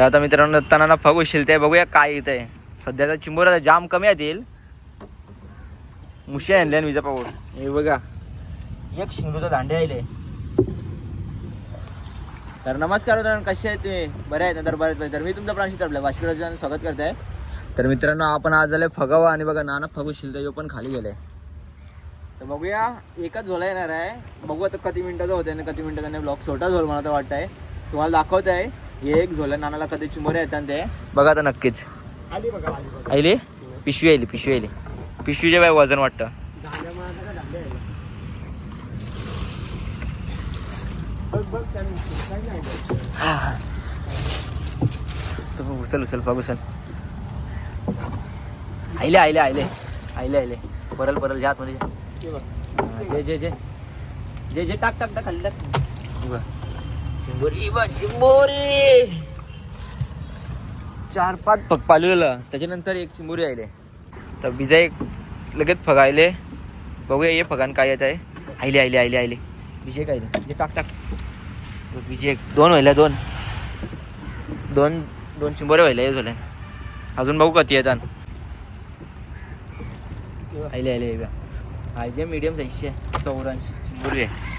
तर आता मित्रांनो दत्ताना फग ते बघूया काय येत आहे. सध्याचा चिंबोरा जाम कमी येतील मुशी आणल्या विजा पाहून हे बघा. एक शिंगूचा दांडे आले तर नमस्कार मित्रांनो कसे आहेत तुम्ही? बरे आहेत ना? तर बरेच बरे. तर मी तुमचा प्रांशी आपल्या वाशिकडे स्वागत करत आहे तर मित्रांनो आपण आज आले फगावा आणि बघा नाना फगू शिलते जो पण खाली गेले तर बघूया एकच झोला येणार आहे. बघू आता किती मिनिटाचा होतं आणि किती मिनिटाचा नाही. ब्लॉग छोटा झोल मला तर वाटत आहे तुम्हाला दाखवत आहे एक झोला नानाला कधी चिंबोरे येतात ते? बघा आता नक्कीच. आली बघा आली बघा. पिशवी आली पिशवी आली पिशवीचे बाय वजन वाटतं. का आहे बघ. बघ त्याने काय नाही बघ. तो उचल उचल बघ उचल. आईले आईले आईले. आईले आईले. परल परल ज्या आतमध्ये. जा. बघ. हा, जे जे जे. जे जे टाक टाक टाक खाली टाक. बघ. चिंबोरी बा चिंबोरी चार पाच फग पालवलं त्याच्यानंतर एक चिंबोरी आले तर बिजा एक लगेच फगायले बघूया ये फगान काय येत आहे आईले आईले आईले आईले बिजे काय जे टाक टाक. बघ, बिजे एक दोन व्हायला दोन. दोन दोन चिंबोरे व्हायला हे झाले. अजून बघू कधी येतात. हे बघ. आईले आईले आहे जे मीडियम साईजचे. चौऱ्याऐंशी चिंबोरी आहे.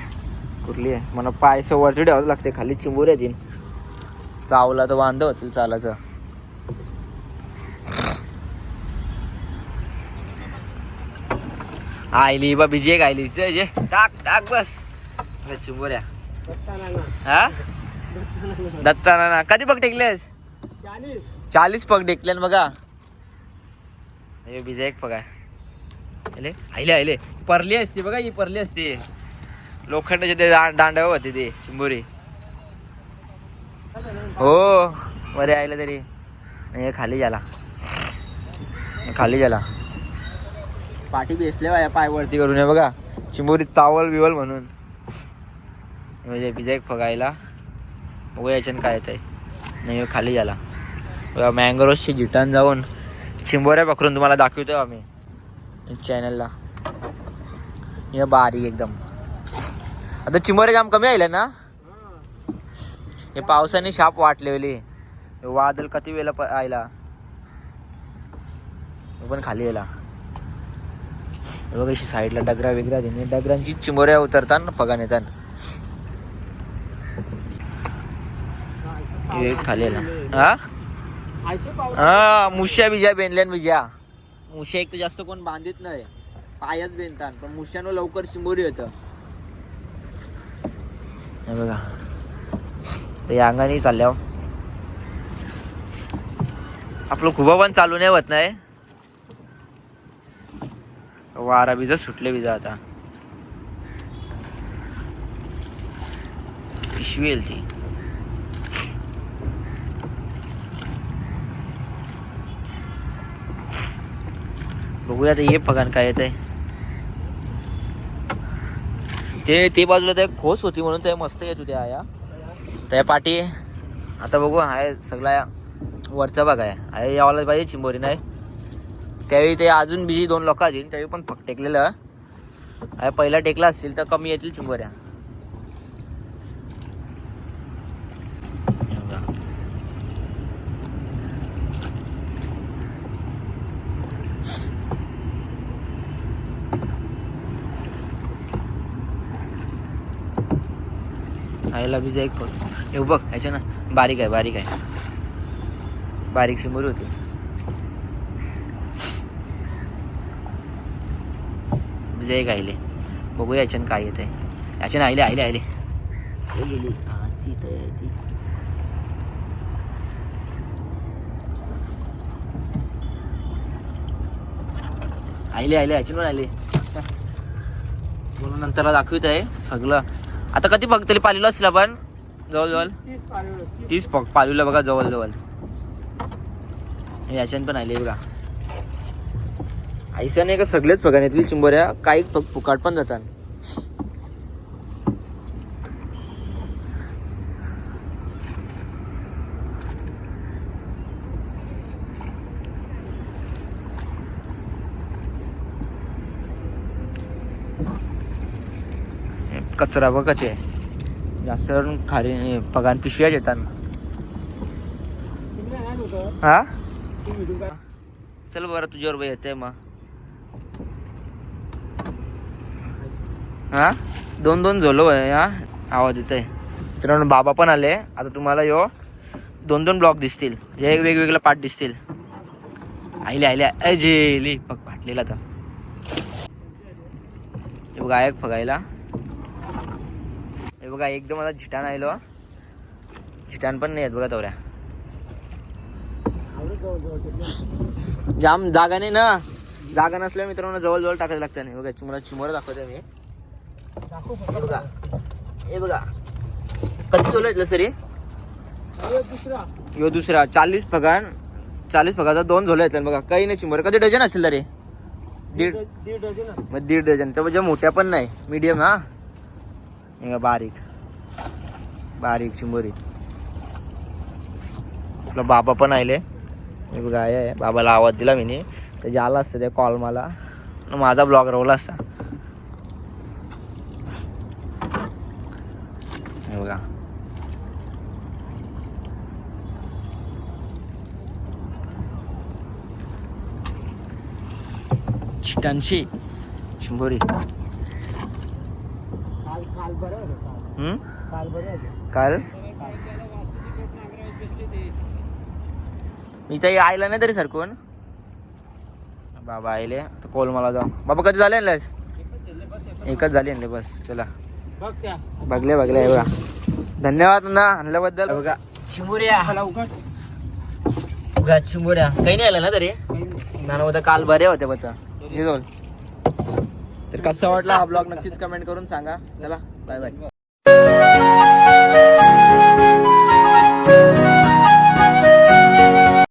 कुर्ली आहे. मला पाय सव्वाची ठेवावं लागते खाली चिंबूर आहे तीन. चावला तर वांद होतील चालायचं आईली बा बिजी एक आईली जे जे टाक टाक बस. चिंबूर चिंबोऱ्या हा? दत्ता ना. कधी पग टेकलेस? चाळीस. पग टेकले बघा. बिजा एक पग आहे. आयले आईले परली असते बघा ही परली असते. लोखंडाचे ते दां- दांड्यावर होते ते चिंबोरी. हो बरे आईला तरी. नाही, हे खाली झाला खाली झाला पाठी बेसले बाया पाय वरती करून हे बघा. चिंबोरी चावल बिवल म्हणून. म्हणजे बिजा एक फगायला. बघू याच्यानं काय येत आहे नाही खाली झाला बघा मँगोरोजची जिटान जाऊन चिंबोऱ्या पकडून तुम्हाला दाखवतो आम्ही. चॅनलला. हे बारीक एकदम. आता चिंबोरे काम कमी आले ना? हे पावसाने शाप वाटलेली. वादल वादळ किती वेळेला आयला? पण खाली येला बघ अशी साईडला डगरा वेगळा देणे. डगरांची चिंबोऱ्या उतरतात ना पगान येतात खाली यायला हा? हा मुश्या बिजा बेनल्यान बिजा. मुश्या एक तर जास्त कोण बांधित नाही. पायच बेनतात पण मुश्यानं लवकर चिंबोरी येतं हे बघा. तर या अंगाने चालल्या आपलं खुबा पण चालू नाही होत नाही वारा बिजा सुटले बिजा आता. पिशवी येईल ती. बघूया आता ये पगान काय येत आहे ते ते बाजूला ते खोस होती म्हणून ते मस्त येत होते आया. त्या पाठी आता बघू आहे सगळा वरचा भाग आहे. आहे यावाला पाहिजे चिंबोरी नाही? त्यावेळी ते अजून बिजी दोन लोक असतील त्यावेळी पण फक्त टेकलेलं. आहे पहिला टेकला असतील तर कमी येतील चिंबोऱ्या हे बघा. आईला बी एक फक्त. हे बघ ह्याच्या ना बारीक आहे बारीक आहे. बारीक शिंबोरी होती. बिजा गायले. आईले बघू याच्यानं काय येत आहे याच्यानं आईले आईले आईले आईले गेली आहे, आईले आईले याच्यानं पण आले म्हणून नंतरला दाखवित आहे सगळं. आता कधी बघतली पालीला असेल आपण जवळजवळ. तीस पग पालूला बघा जवळ जवळ याच्यान पण आले बघा. आईसा नाही का सगळेच पगान येतील चिंबोऱ्या काही पग फुकाट पण जातात. कचरा बघ कसे जास्त करून खारी पगान पिशव्या येतात हा? चल बरं तुझ्यावर बाई येते मग. हा? दोन दोन झोलो आहे हा? आवाज येत आहे तर बाबा पण आले. आता तुम्हाला यो दोन दोन ब्लॉक दिसतील. हे वेगवेगळे पार्ट दिसतील. आईले आईले अजेली जेली पग फाटलेला तर गायक बघा फगायला. हे बघा एकदम आता झिटान आयलो झिटान पण नाही आहेत बघा तवऱ्या. जाम जागा नाही ना. जागा नसल्या मित्रांनो जवळ जवळ टाकायला लागतं नाही. बघा तुम्हाला चिमोर दाखवते मी. हे बघा. हे बघा. कधी तोलायचं सरी? अरे दुसरा यो दुसरा. चाळीस फगान चाळीस फगाचा दोन झोले येतात बघा. काही नाही चिमोर. कधी डझन असतील तरी? दीड दीड डझन. मग दीड डझन. त्या म्हणजे मोठ्या पण नाही. मीडियम हा. हे बघा, बारीक. बारीक चिंबोरी. आपला बाबा पण आले हे बघा आहे. बाबाला आवाज दिला मी त्याचे आला असतं त्या कॉल मला. माझा ब्लॉग रवला असता. हे बघा. चिटांची चिंबोरी. काल काल. मीचा आयला नाही तरी सरकून बाबा आयले तर कोल मला जाऊ. बाबा कधी झाले आणलास? एकच झाली आणले बस चला. बघले बघले बघा. धन्यवाद ना आणल्याबद्दल. बघा. चिमुऱ्या. बघा चिमुऱ्या. काही नाही आलं ना तरी? काही. नाना होता काल बरे होते बघा. हे दोन तर कसा वाटला हा ब्लॉग नक्कीच कमेंट करून सांगा. चला. Bye bye